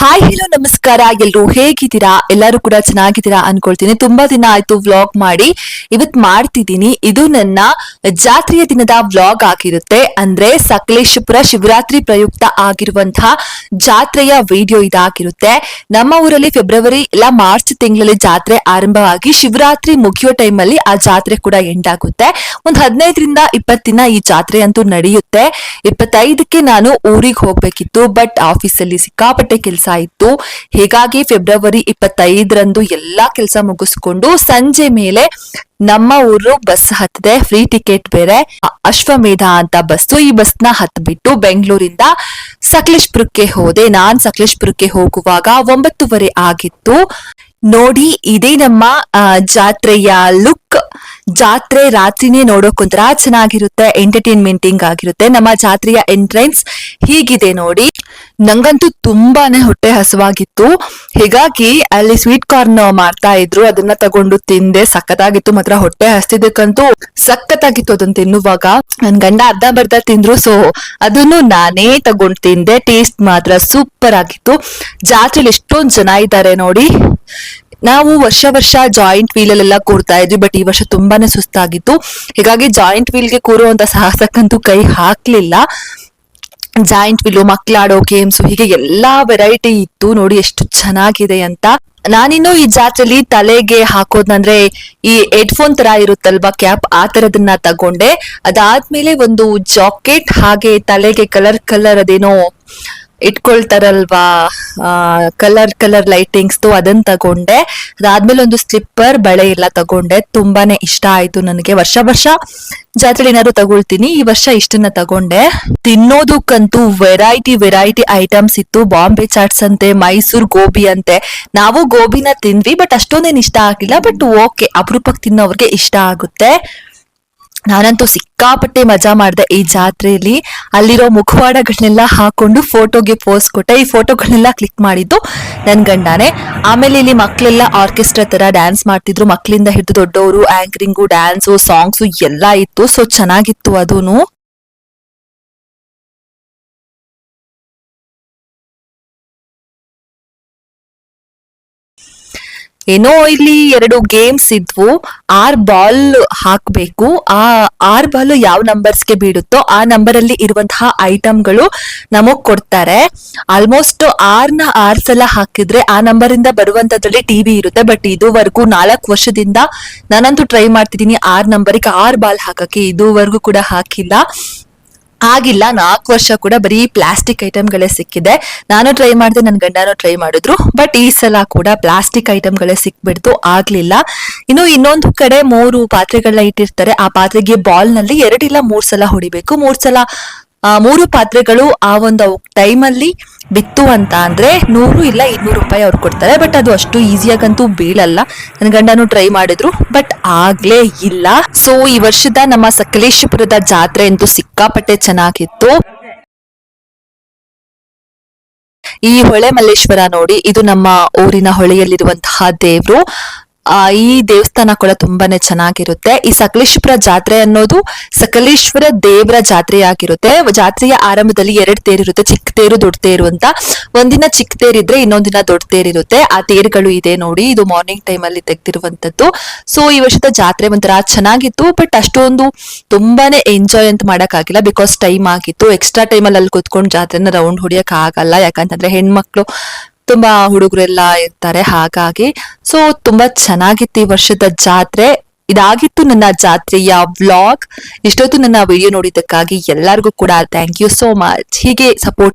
Hi hello ನಮಸ್ಕಾರ. ಎಲ್ರು ಹೇಗಿದ್ದೀರಾ? ಎಲ್ಲರೂ ಕೂಡ ಚೆನ್ನಾಗಿದ್ದೀರಾ ಅನ್ಕೊಳ್ತೀನಿ. ತುಂಬಾ ದಿನ ಆಯ್ತು ವ್ಲಾಗ್ ಮಾಡಿ. ಇವತ್ ಮಾಡ್ತಿದ್ದೀನಿ. ಇದು ನನ್ನ ಜಾತ್ರೆಯ ದಿನದ ವ್ಲಾಗ್ ಆಗಿರುತ್ತೆ. ಅಂದ್ರೆ ಸಕಲೇಶಪುರ ಶಿವರಾತ್ರಿ ಪ್ರಯುಕ್ತ ಆಗಿರುವಂತಹ ಜಾತ್ರೆಯ ವಿಡಿಯೋ ಇದಾಗಿರುತ್ತೆ. ನಮ್ಮ ಊರಲ್ಲಿ ಫೆಬ್ರವರಿ ಇಲ್ಲ ಮಾರ್ಚ್ ತಿಂಗಳಲ್ಲಿ ಜಾತ್ರೆ ಆರಂಭವಾಗಿ ಶಿವರಾತ್ರಿ ಮುಗಿಯೋ ಟೈಮಲ್ಲಿ ಆ ಜಾತ್ರೆ ಕೂಡ ಎಂಡ್ ಆಗುತ್ತೆ. ಒಂದ್ ಹದಿನೈದರಿಂದ ಇಪ್ಪತ್ತು ದಿನ ಈ ಜಾತ್ರೆ ಅಂತೂ ನಡೆಯುತ್ತೆ. ಇಪ್ಪತ್ತೈದಕ್ಕೆ ನಾನು ಊರಿಗೆ ಹೋಗ್ಬೇಕಿತ್ತು ಬಟ್ ಆಫೀಸಲ್ಲಿ ಸಿಕ್ಕಾಪಟ್ಟೆ ಕೆಲಸ ಇತ್ತು. ಹೀಗಾಗಿ ಫೆಬ್ರವರಿ ಇಪ್ಪತ್ತೈದರಂದು ಎಲ್ಲಾ ಕೆಲಸ ಮುಗಿಸ್ಕೊಂಡು ಸಂಜೆ ಮೇಲೆ ನಮ್ಮ ಊರು ಬಸ್ ಹತ್ತದೆ ಫ್ರೀ ಟಿಕೆಟ್ ಬೇರೆ. ಅಶ್ವಮೇಧ ಅಂತ ಬಸ್ಸು. ಈ ಬಸ್ನ ಹತ್ಬಿಟ್ಟು ಬೆಂಗಳೂರಿಂದ ಸಕಲೇಶ್ಪುರಕ್ಕೆ ಹೋದೆ. ನಾನ್ ಸಕಲೇಶ್ಪುರಕ್ಕೆ ಹೋಗುವಾಗ ಒಂಬತ್ತುವರೆ ಆಗಿತ್ತು. ನೋಡಿ, ಇದೇ ನಮ್ಮ ಜಾತ್ರೆಯ ಲುಕ್ ಜಾತ್ರೆ ರಾತ್ರಿನೇ ನೋಡೋಕೊಂತರ ಚೆನ್ನಾಗಿರುತ್ತೆ ಎಂಟರ್ಟೈನ್ಮೆಂಟಿಂಗ್ ಆಗಿರುತ್ತೆ. ನಮ್ಮ ಜಾತ್ರೆಯ ಎಂಟ್ರೆನ್ಸ್ ಹೀಗಿದೆ ನೋಡಿ. ನಂಗಂತೂ ತುಂಬಾನೇ ಹೊಟ್ಟೆ ಹಸುವಾಗಿತ್ತು. ಹೀಗಾಗಿ ಅಲ್ಲಿ ಸ್ವೀಟ್ ಕಾರ್ನ್ ಮಾಡ್ತಾ ಇದ್ರು. ಅದನ್ನ ತಗೊಂಡು ತಿಂದೆ. ಸಖತ್ತಾಗಿತ್ತು ಮಾತ್ರ ಹೊಟ್ಟೆ ಹಸ್ತಿದ್ದಕ್ಕಂತೂ. ಸಖತ್ತಾಗಿತ್ತು ಅದನ್ನ ತಿನ್ನುವಾಗ. ನನ್ ಗಂಡ ಅರ್ಧ ಬರ್ಧ ತಿಂದ್ರು. ಸೊ ಅದನ್ನು ನಾನೇ ತಗೊಂಡು ತಿಂದೆ. ಟೇಸ್ಟ್ ಮಾತ್ರ ಸೂಪರ್ ಆಗಿತ್ತು. ಜಾತ್ರೆಲಿ ಎಷ್ಟೊಂದ್ ಜನ ಇದ್ದಾರೆ ನೋಡಿ. ನಾವು ವರ್ಷ ವರ್ಷ ಜಾಯಿಂಟ್ ವೀಲ್ ಅಲ್ಲೆಲ್ಲ ಕೂರ್ತಾ ಇದ್ವಿ ಬಟ್ ಈ ವರ್ಷ ತುಂಬಾನೇ ಸುಸ್ತಾಗಿತ್ತು. ಹೀಗಾಗಿ ಜಾಯಿಂಟ್ ವೀಲ್ಗೆ ಕೂರುವಂತ ಸಾಹಸಕ್ಕಂತೂ ಕೈ ಹಾಕ್ಲಿಲ್ಲ. ಜಾಯಿಂಟ್ ವೀಲು ಮಕ್ಕಳಾಡೋ ಗೇಮ್ಸ್ ಹೀಗೆ ಎಲ್ಲಾ ವೆರೈಟಿ ಇತ್ತು. ನೋಡಿ ಎಷ್ಟು ಚೆನ್ನಾಗಿದೆ ಅಂತ. ನಾನಿನ್ನು ಈ ಜಾತ್ರೆಲಿ ತಲೆಗೆ ಹಾಕೋದಂದ್ರೆ ಈ ಹೆಡ್ಫೋನ್ ತರ ಇರುತ್ತಲ್ವಾ ಕ್ಯಾಪ್ ಆ ತರದನ್ನ ತಗೊಂಡೆ. ಅದಾದ್ಮೇಲೆ ಒಂದು ಜಾಕೆಟ್, ಹಾಗೆ ತಲೆಗೆ ಕಲರ್ ಕಲರ್ ಅದೇನೋ ಇಟ್ಕೊಳ್ತಾರಲ್ವಾ? ಕಲರ್ ಕಲರ್ ಲೈಟಿಂಗ್ಸ್ ಅದನ್ನ ತಗೊಂಡೆ. ಅದಾದ್ಮೇಲೆ ಒಂದು ಸ್ಲಿಪ್ಪರ್ ಬಳೆ ಎಲ್ಲ ತಗೊಂಡೆ. ತುಂಬಾನೇ ಇಷ್ಟ ಆಯ್ತು ನನಗೆ. ವರ್ಷ ವರ್ಷ ಜಾತ್ರೆ ಏನಾದ್ರು ತಗೊಳ್ತೀನಿ. ಈ ವರ್ಷ ಇಷ್ಟನ್ನ ತಗೊಂಡೆ. ತಿನ್ನೋದಕ್ಕಂತೂ ವೆರೈಟಿ ವೆರೈಟಿ ಐಟಮ್ಸ್ ಇತ್ತು. ಬಾಂಬೆ ಚಾಟ್ಸ್ ಅಂತೆ ಮೈಸೂರ್ ಗೋಬಿ ಅಂತೆ. ನಾವು ಗೋಬಿನ ತಿಂದ್ವಿ ಬಟ್ ಅಷ್ಟೊಂದೇನು ಇಷ್ಟ ಆಗಿಲ್ಲ. ಬಟ್ ಓಕೆ ಅಪರೂಪಕ್ಕೆ ತಿನ್ನೋರ್ಗೆ ಇಷ್ಟ ಆಗುತ್ತೆ. ನಾನಂತೂ ಸಿಕ್ಕಾಪಟ್ಟೆ ಮಜಾ ಮಾಡಿದೆ ಈ ಜಾತ್ರೆಯಲ್ಲಿ. ಅಲ್ಲಿರೋ ಮುಖವಾಡಗಳನ್ನೆಲ್ಲ ಹಾಕೊಂಡು ಫೋಟೋಗೆ ಪೋಸ್ ಕೊಟ್ಟೆ. ಈ ಫೋಟೋಗಳನ್ನೆಲ್ಲ ಕ್ಲಿಕ್ ಮಾಡಿದ್ದು ನನ್ನ ಗಂಡನೇ. ಆಮೇಲೆ ಇಲ್ಲಿ ಮಕ್ಕಳೆಲ್ಲ ಆರ್ಕೆಸ್ಟ್ರಾ ತರ ಡ್ಯಾನ್ಸ್ ಮಾಡ್ತಿದ್ರು. ಮಕ್ಕಳಿಂದ ಹಿಡಿದು ದೊಡ್ಡವರು ಆಂಕರಿಂಗು ಡ್ಯಾನ್ಸು ಸಾಂಗ್ಸು ಎಲ್ಲ ಇತ್ತು. ಸೊ ಚೆನ್ನಾಗಿತ್ತು ಅದೂನು. ಏನೋ ಇಲ್ಲಿ ಎರಡು ಗೇಮ್ಸ್ ಇದ್ವು. ಆರ್ ಬಾಲ್ ಹಾಕ್ಬೇಕು. ಆ ಆರ್ ಬಾಲ್ ಯಾವ ನಂಬರ್ಸ್ಗೆ ಬೀಳುತ್ತೋ ಆ ನಂಬರ್ ಅಲ್ಲಿ ಇರುವಂತಹ ಐಟಮ್ಗಳು ನಮಗ್ ಕೊಡ್ತಾರೆ. ಆಲ್ಮೋಸ್ಟ್ ಆರ್ನ ಆರ್ ಸಲ ಹಾಕಿದ್ರೆ ಆ ನಂಬರ್ ಇಂದ ಬರುವಂತದ್ರಲ್ಲಿ ಟಿವಿ ಇರುತ್ತೆ. ಬಟ್ ಇದುವರೆಗೂ ನಾಲ್ಕು ವರ್ಷದಿಂದ ನಾನಂತೂ ಟ್ರೈ ಮಾಡ್ತಿದ್ದೀನಿ ಆರ್ ನಂಬರಿಗೆ ಆರ್ ಬಾಲ್ ಹಾಕಕ್ಕೆ. ಇದುವರೆಗೂ ಕೂಡ ಹಾಕಿಲ್ಲ. ಆಗಿಲ್ಲ. ನಾಲ್ಕು ವರ್ಷ ಕೂಡ ಬರೀ ಪ್ಲಾಸ್ಟಿಕ್ ಐಟಮ್ಗಳೇ ಸಿಕ್ಕಿದೆ. ನಾನು ಟ್ರೈ ಮಾಡಿದೆ ನನ್ನ ಗಂಡನೂ ಟ್ರೈ ಮಾಡಿದ್ರು. ಬಟ್ ಈ ಸಲ ಕೂಡ ಪ್ಲಾಸ್ಟಿಕ್ ಐಟಮ್ಗಳೇ ಸಿಕ್ಬಿಡ್ತು ಆಗ್ಲಿಲ್ಲ. ಇನ್ನು ಇನ್ನೊಂದು ಕಡೆ ಮೂರು ಪಾತ್ರೆಗಳನ್ನ ಇಟ್ಟಿರ್ತಾರೆ. ಆ ಪಾತ್ರೆಗೆ ಬಾಲ್ನಲ್ಲಿ ಎರಡಿಲ್ಲ ಮೂರ್ ಸಲ ಹೊಡಿಬೇಕು. ಮೂರ್ ಸಲ ಮೂರು ಪಾತ್ರೆಗಳು ಆ ಒಂದು ಟೈಮಲ್ಲಿ ಬಿತ್ತು ಅಂತ ಅಂದ್ರೆ ನೂರು ಇಲ್ಲ ಇನ್ನೂರು ರೂಪಾಯಿ ಅವ್ರು ಕೊಡ್ತಾರೆ. ಬಟ್ ಅದು ಅಷ್ಟು ಈಸಿಯಾಗಂತೂ ಬೀಳಲ್ಲ. ನನ್ನ ಗಂಡನು ಟ್ರೈ ಮಾಡಿದ್ರು ಬಟ್ ಆಗ್ಲೇ ಇಲ್ಲ. ಸೊ ಈ ವರ್ಷದ ನಮ್ಮ ಸಕಲೇಶಪುರದ ಜಾತ್ರೆ ಅಂತೂ ಸಿಕ್ಕಾಪಟ್ಟೆ ಚೆನ್ನಾಗಿತ್ತು. ಈ ಹೊಳೆ ಮಲ್ಲೇಶ್ವರ ನೋಡಿ, ಇದು ನಮ್ಮ ಊರಿನ ಹೊಳೆಯಲ್ಲಿರುವಂತಹ ದೇವ್ರು. ಈ ದೇವಸ್ಥಾನ ಕೂಡ ತುಂಬಾನೇ ಚೆನ್ನಾಗಿರುತ್ತೆ. ಈ ಸಕಲೇಶ್ವರ ಜಾತ್ರೆ ಅನ್ನೋದು ಸಕಲೇಶ್ವರ ದೇವರ ಜಾತ್ರೆ ಆಗಿರುತ್ತೆ. ಜಾತ್ರೆಯ ಆರಂಭದಲ್ಲಿ ಎರಡು ತೇರಿರುತ್ತೆ ಚಿಕ್ಕ ತೇರು, ದೊಡ್ಡ ತೇರು ಅಂತ. ಒಂದಿನ ಚಿಕ್ಕ ತೇರಿದ್ರೆ ಇನ್ನೊಂದಿನ ದೊಡ್ಡ ತೇರಿರುತ್ತೆ ಆ ತೇರುಗಳು ಇದೆ ನೋಡಿ. ಇದು ಮಾರ್ನಿಂಗ್ ಟೈಮ್ ಅಲ್ಲಿ ತೆಗ್ದಿರುವಂತದ್ದು. ಸೊ ಈ ವರ್ಷದ ಜಾತ್ರೆ ಒಂಥರ ಚೆನ್ನಾಗಿತ್ತು. ಬಟ್ ಅಷ್ಟೊಂದು ತುಂಬಾನೇ ಎಂಜಾಯ್ ಅಂತ ಮಾಡಕ್ ಆಗಿಲ್ಲ ಬಿಕಾಸ್ ಟೈಮ್ ಆಗಿತ್ತು. ಎಕ್ಸ್ಟ್ರಾ ಟೈಮ್ ಅಲ್ಲಿ ಅಲ್ಲಿ ಕುತ್ಕೊಂಡು ಜಾತ್ರೆನ ರೌಂಡ್ ಹೊಡಿಯಕ್ ಆಗಲ್ಲ. ಯಾಕಂತಂದ್ರೆ ಹೆಣ್ಮಕ್ಳು ತುಂಬಾ ಹುಡುಗರೆಲ್ಲ ಇರ್ತಾರೆ, ಹಾಗಾಗಿ. ಸೊ ತುಂಬಾ ಚೆನ್ನಾಗಿತ್ತು ಈ ವರ್ಷದ ಜಾತ್ರೆ. ಇದಾಗಿತ್ತು ನನ್ನ ಜಾತ್ರೆಯ ವ್ಲಾಗ್ ಇಷ್ಟೊತ್ತು ನನ್ನ ವಿಡಿಯೋ ನೋಡಿದ್ದಕ್ಕಾಗಿ ಎಲ್ಲರಿಗೂ ಕೂಡ ಥ್ಯಾಂಕ್ ಯು ಸೋ ಮಚ್ ಹೀಗೆ ಸಪೋರ್ಟ್